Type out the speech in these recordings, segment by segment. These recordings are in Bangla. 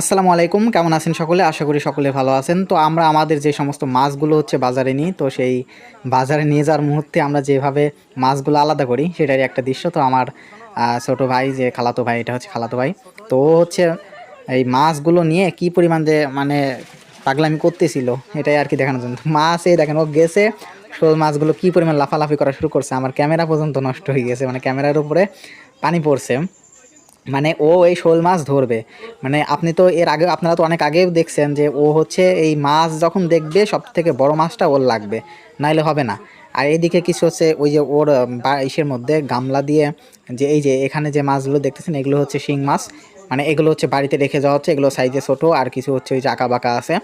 আসসালামু আলাইকুম, কেমন আছেন সকলে? আশা করি সকলে ভালো আছেন। তো আমরা আমাদের যে সমস্ত মাছগুলো হচ্ছে বাজারে নিই, তো সেই বাজারে নিয়ে যাওয়ার মুহূর্তে আমরা যেভাবে মাছগুলো আলাদা করি, সেটারই একটা দৃশ্য। তো আমার ছোট ভাই যে খালাতো ভাই, এটা হচ্ছে খালাতো ভাই। তো হচ্ছে এই মাছগুলো নিয়ে কি পরিমাণ যে মানে পাগলামি করতেছিল, এটাই আর কি দেখানোর জন্য। মাছ এই দেখেন, ও গেছে, শোল মাছগুলো কি পরিমাণ লাফালাফি করা শুরু করছে। আমার ক্যামেরা পর্যন্ত নষ্ট হয়ে গেছে মানে ক্যামেরার উপরে পানি পড়ছে। মানে ও এই শোল মাছ ধরবে। মানে আপনি তো এর আগে, আপনারা তো অনেক আগেও দেখছেন যে ও হচ্ছে এই মাছ যখন দেখবে সব থেকে বড় মাছটা ওর লাগবে, নাইলে হবে না। আর এইদিকে কিছু হচ্ছে ওই যে ওর ইসের মধ্যে গামলা দিয়ে যে এই যে এখানে যে মাছগুলো দেখতেছেন, এগুলো হচ্ছে শিং মাছ। মানে এগুলো হচ্ছে বাড়িতে রেখে যাওয়া হচ্ছে, এগুলো সাইজে ছোটো, আর কিছু হচ্ছে ওই যে আঁকা বাঁকা আছে।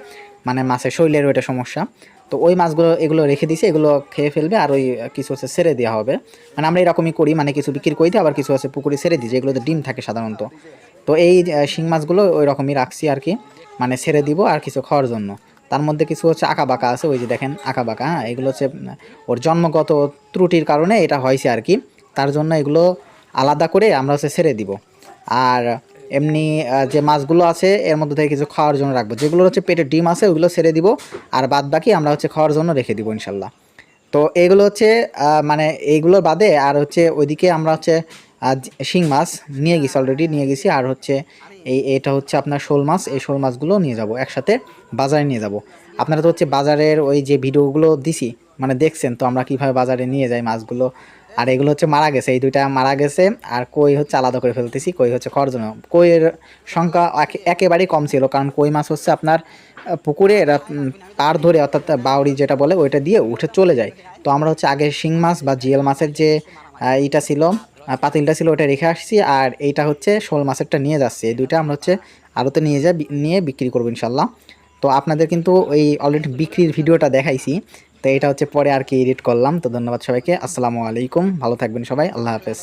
মানে মাছের শৈলের ওইটা সমস্যা। তো ওই মাছগুলো, এগুলো রেখে দিছে এগুলো খেয়ে ফেলবে আর ওই কিছু হচ্ছে ছেড়ে দেওয়া হবে। মানে আমরা এরকমই করি মানে কিছু বিক্রি করে আবার কিছু হচ্ছে পুকুরে ছেড়ে দিই, যেগুলোতে ডিম থাকে সাধারণত। তো এই শিং মাছগুলো ওই রকমই রাখছি আর কি মানে ছেড়ে দিব আর কিছু খাওয়ার জন্য। তার মধ্যে কিছু হচ্ছে আঁকা বাঁকা আছে, ওই যে দেখেন আঁকা বাঁকা হ্যাঁ এগুলো হচ্ছে ওর জন্মগত ত্রুটির কারণে এটা হয়েছে আর কি। তার জন্য এগুলো আলাদা করে আমরা হচ্ছে ছেড়ে দিব। আর এমনি যে মাছগুলো আছে, এর মধ্যে থেকে কিছু খাওয়ার জন্য রাখব। যেগুলো হচ্ছে পেটের ডিম আছে, ওগুলো ছেড়ে দিব, আর বাদ বাকি আমরা হচ্ছে খাওয়ার জন্য রেখে দিব, ইনশাল্লাহ। তো এগুলো হচ্ছে মানে এইগুলো বাদে আর হচ্ছে ওইদিকে আমরা হচ্ছে শিং মাছ নিয়ে গেছি অলরেডি নিয়ে গেছি। আর হচ্ছে এই, এটা হচ্ছে আপনার শোল মাছ, এই শোল মাছগুলো নিয়ে যাব একসাথে বাজারে নিয়ে যাব। আপনারা তো হচ্ছে বাজারের ওই যে ভিডিওগুলো দিছি মানে দেখছেন তো আমরা কীভাবে বাজারে নিয়ে যাই মাছগুলো। আর এগুলো হচ্ছে মারা গেছে, এই দুইটা মারা গেছে। আর কই হচ্ছে আলাদা করে ফেলতেছি, কই হচ্ছে খাওয়ার জন্য। কইয়ের সংখ্যা একেবারেই কম ছিল, কারণ কই মাছ হচ্ছে আপনার পুকুরে এরা পার ধরে অর্থাৎ বাউরি যেটা বলে ওইটা দিয়ে উঠে চলে যায়। তো আমরা হচ্ছে আগে শিং মাছ বা জিয়েল মাছের যে ইটা ছিল পাতিলটা ছিল ওটা রেখে আসছি। আর এইটা হচ্ছে শোল মাছেরটা নিয়ে যাচ্ছি। এই দুইটা আমরা হচ্ছে আরোতে নিয়ে যা নিয়ে বিক্রি করব ইনশাল্লাহ তো আপনাদের কিন্তু ওই অলরেডি বিক্রির ভিডিওটা দেখাইছি। তো এটা হচ্ছে পরে আর কি এডিট করলাম। তো ধন্যবাদ সবাইকে। আসসালামু আলাইকুম। ভালো থাকবেন সবাই। আল্লাহ হাফেজ।